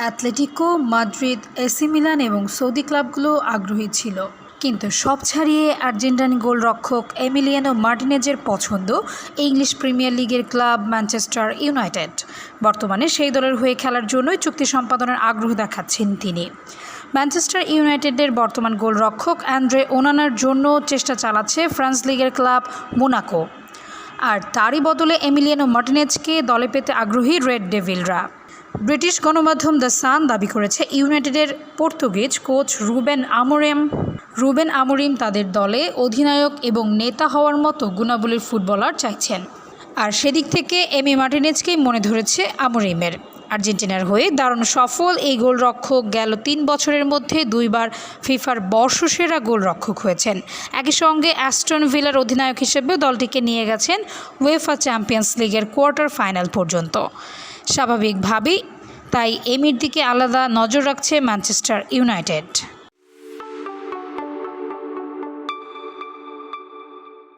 Atletico, Madrid, AC Milan এবং Saudi ক্লাবগুলো আগ্রহী ছিল। কিন্তু সব ছাড়িয়ে আর্জেন্টাইন গোলরক্ষক এমিলিয়ানো মার্টিনেজের পছন্দ ইংলিশ প্রিমিয়ার লিগের ক্লাব ম্যানচেস্টার ইউনাইটেড। বর্তমানে সেই দলের হয়ে খেলার জন্যই চুক্তি সম্পাদনের আগ্রহ দেখাচ্ছেন তিনি। ম্যানচেস্টার ইউনাইটেডের বর্তমান গোলরক্ষক অ্যান্ড্রে ওনানার জন্য চেষ্টা চালাচ্ছে ফ্রান্স লিগের ক্লাব মোনাকো। আর তারই বদলে এমিলিয়ানো মার্টিনেজকে দলে পেতে আগ্রহী রেড ডেভিলরা। ব্রিটিশ গণমাধ্যম দ্য সান দাবি করেছে, ইউনাইটেডের Portuguese coach Ruben Amorim, Ruben Amorim তাদের দলে অধিনায়ক এবং নেতা হওয়ার মতো গুণাবলীর ফুটবলার চাইছেন। আর সেদিক থেকে এম এ মার্টিনেজকেই মনে ধরেছে আমোরিমের। আর্জেন্টিনার হয়ে দারুণ সফল এই গোলরক্ষক গেল তিন বছরের মধ্যে দুইবার ফিফার বর্ষসেরা গোলরক্ষক হয়েছেন। একই সঙ্গে অ্যাস্টন ভিলার অধিনায়ক হিসেবেও দলটিকে নিয়ে গেছেন ওয়েফা চ্যাম্পিয়ন্স লিগের কোয়ার্টার ফাইনাল পর্যন্ত। স্বাভাবিকভাবেই তাই এমির দিকে আলাদা নজর রাখছে ম্যানচেস্টার ইউনাইটেড।